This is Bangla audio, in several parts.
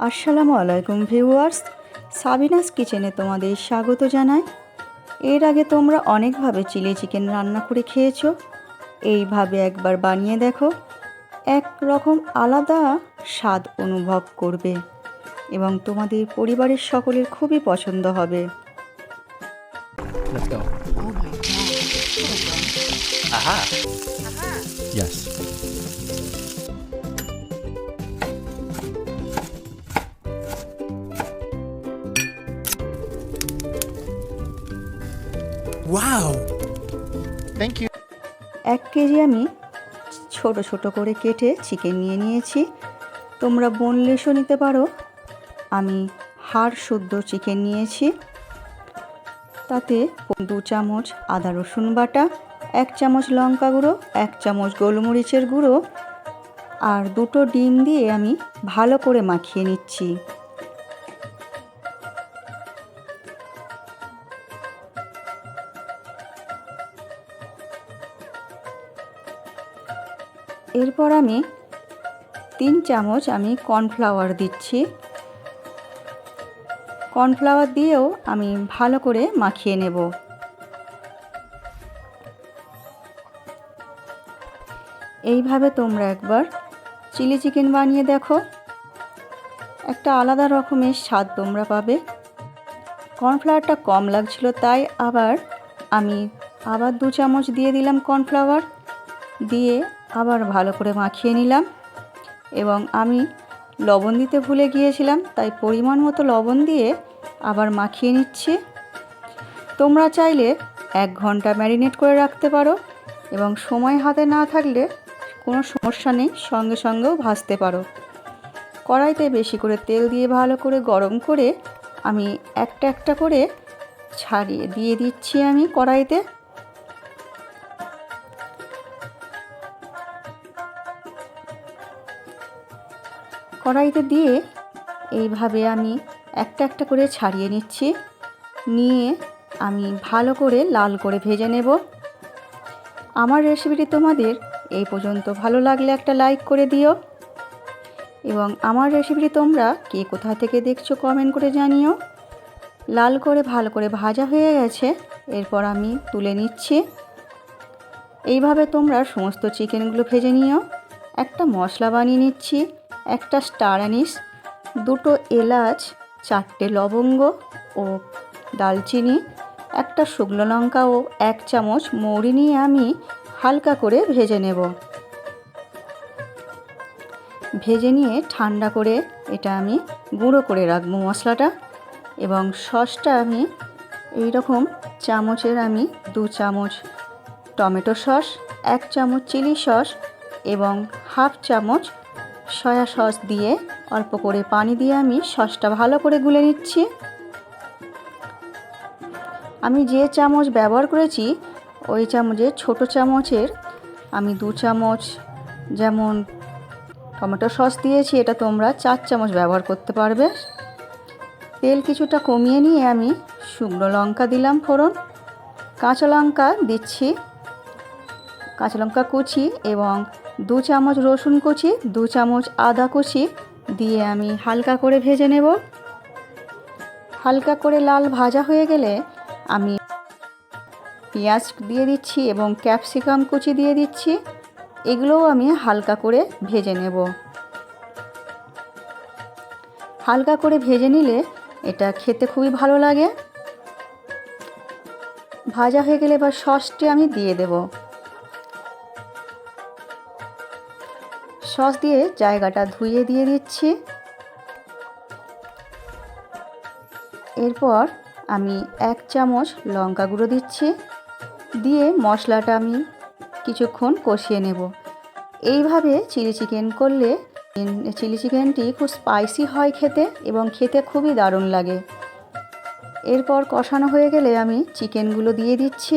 আসসালামু আলাইকুম ভিউয়ার্স সাবিনাস কিচেনে তোমাদের স্বাগত জানাই এর আগে তোমরা অনেকভাবে চিলি চিকেন রান্না করে খেয়েছো এইভাবে একবার বানিয়ে দেখো এক রকম আলাদা স্বাদ অনুভব করবে এবং তোমাদের পরিবারের সকলের খুবই পছন্দ হবে. Oh. Aha. Yes. Wow. Thank you. এক কেজি আমি ছোট ছোট করে কেটে চিকেন নিয়ে নিয়েছি তোমরা বোনলেসও নিতে পারো আমি হাড় শুদ্ধ চিকেন নিয়েছি তাতে দু চামচ আদা রসুন বাটা এক চামচ লঙ্কা গুঁড়ো এক চামচ গোলমরিচের গুঁড়ো আর দুটো ডিম দিয়ে আমি ভালো করে মাখিয়ে নিচ্ছি এরপর আমি তিন চামচ আমি কর্নফ্লাওয়ার দিচ্ছি। কর্নফ্লাওয়ার দিয়েও আমি ভালো করে মাখিয়ে নেব। এইভাবে তোমরা একবার চিলি চিকেন বানিয়ে দেখো। একটা আলাদা রকমের স্বাদ তোমরা পাবে। কর্নফ্লাওয়ারটা কম লাগছিল, তাই আবার আমি আবার দু চামচ দিয়ে দিলাম কর্নফ্লাওয়ার। দিয়ে আবার ভালো করে মাখিয়ে নিলাম এবং আমি লবণ দিতে ভুলে গিয়েছিলাম, তাই পরিমাণ মতো লবণ দিয়ে আবার মাখিয়ে নিচ্ছি। তোমরা চাইলে এক ঘণ্টা ম্যারিনেট করে রাখতে পারো এবং সময় হাতে না থাকলে কোনো সমস্যা নেই, সঙ্গে সঙ্গেও ভাজতে পারো। কড়াইতে বেশি করে তেল দিয়ে ভালো করে গরম করে আমি একটা একটা করে ছাড়িয়ে দিয়ে দিচ্ছি আমি কড়াইতে। কড়াইতে দিয়ে এইভাবে আমি একটা একটা করে ছাড়িয়ে নিচ্ছি। নিয়ে আমি ভালো করে লাল করে ভেজে নেব। আমার রেসিপিটি তোমাদের এই পর্যন্ত ভালো লাগলে একটা লাইক করে দিও। এবং আমার রেসিপিটি তোমরা কে কোথা থেকে দেখছ কমেন্ট করে জানিও। লাল করে ভালো করে ভাজা হয়ে গেছে। এরপর আমি তুলে নিচ্ছি। এইভাবে তোমরা সমস্ত চিকেনগুলো ভেজে নিও। একটা মশলা বানিয়ে নিচ্ছি। একটা স্টার অ্যানিস, দুটো এলাচ, চারটে লবঙ্গ ও দালচিনি, একটা শুকনো লঙ্কা ও এক চামচ মৌরি নিয়ে আমি হালকা করে ভেজে নেব। ভেজে নিয়ে ঠান্ডা করে এটা আমি গুঁড়ো করে রাখব মশলাটা এবং সসটা আমি এই রকম চামচের আমি দু চামচ টমেটো সস, এক চামচ চিলি সস এবং হাফ চামচ সয়া সস দিয়ে অল্প করে পানি দিয়ে আমি সসটা ভালো করে গুলে নিচ্ছি। আমি যে চামচ ব্যবহার করেছি, ওই চামচে ছোট চামচের আমি দু চামচ যেমন টমেটো সস দিয়েছি, এটা তোমরা চার চামচ ব্যবহার করতে পারবে। তেল কিছুটা কমিয়ে নিয়ে আমি শুকনো লঙ্কা দিলাম ফোড়ন। কাঁচা লঙ্কা দিচ্ছি। কাঁচা লঙ্কা কুচি এবং দু চামচ রসুন কুচি, দু চামচ আদা কুচি দিয়ে আমি হালকা করে ভেজে নেব। হালকা করে লাল ভাজা হয়ে গেলে আমি পেঁয়াজ দিয়ে দিচ্ছি এবং ক্যাপসিকাম কুচি দিয়ে দিচ্ছি। এগুলোও আমি হালকা করে ভেজে নেব। হালকা করে ভেজে নিলে এটা খেতে খুবই ভালো লাগে। ভাজা হয়ে গেলে এবার সসটি আমি দিয়ে দেব। সস দিয়ে জায়গাটা ধুয়ে দিয়ে দিচ্ছি। এরপর আমি এক চামচ লঙ্কা গুঁড়ো দিচ্ছি। দিয়ে মশলাটা আমি কিছুক্ষণ কষিয়ে নেব। এইভাবে চিলি চিকেন করলে চিলি চিকেনটি খুব স্পাইসি হয় খেতে এবং খেতে খুবই দারুণ লাগে। এরপর কষানো হয়ে গেলে আমি চিকেনগুলো দিয়ে দিচ্ছি।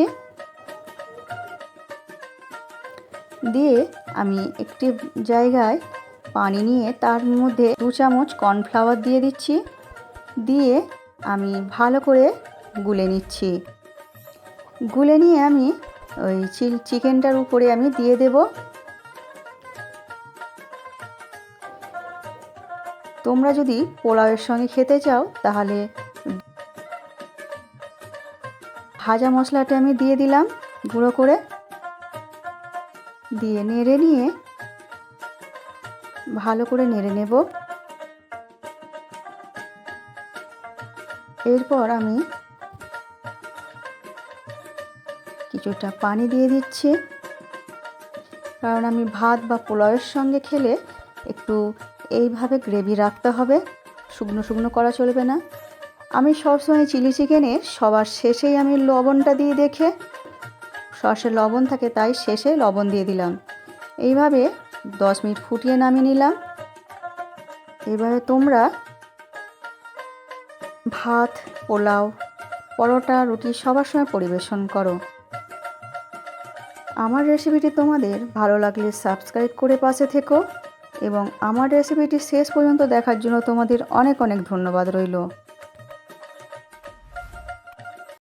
দিয়ে আমি একটি জায়গায় পানি নিয়ে তার মধ্যে দু চামচ কর্নফ্লাওয়ার দিয়ে দিচ্ছি। দিয়ে আমি ভালো করে গুলে নিচ্ছি। গুলে নিয়ে আমি ওই চিকেনটার উপরে আমি দিয়ে দেব। তোমরা যদি পোলাওয়ের সঙ্গে খেতে চাও, তাহলে ভাজা মশলাটা আমি দিয়ে দিলাম গুঁড়ো করে। দিয়ে নেড়ে নিয়ে ভালো করে নেড়ে নেব। এরপর আমি কিছুটা পানি দিয়ে দিচ্ছি। কারণ আমি ভাত বা পোলাওয়ের সঙ্গে খেলে একটু এইভাবে গ্রেভি রাখতে হবে, শুকনো শুকনো করা চলবে না। আমি সবসময় চিলি চিকেনে সবার শেষেই আমি লবণটা দিয়ে দেখে সর্ষে লবণ থাকে, তাই শেষে লবণ দিয়ে দিলাম। এইভাবে দশ মিনিট ফুটিয়ে নামিয়ে নিলাম। এবারে তোমরা ভাত, পোলাও, পরোটা, রুটি সবার সময় পরিবেশন করো। আমার রেসিপিটি তোমাদের ভালো লাগলে সাবস্ক্রাইব করে পাশে থেকো এবং আমার রেসিপিটি শেষ পর্যন্ত দেখার জন্য তোমাদের অনেক অনেক ধন্যবাদ রইল।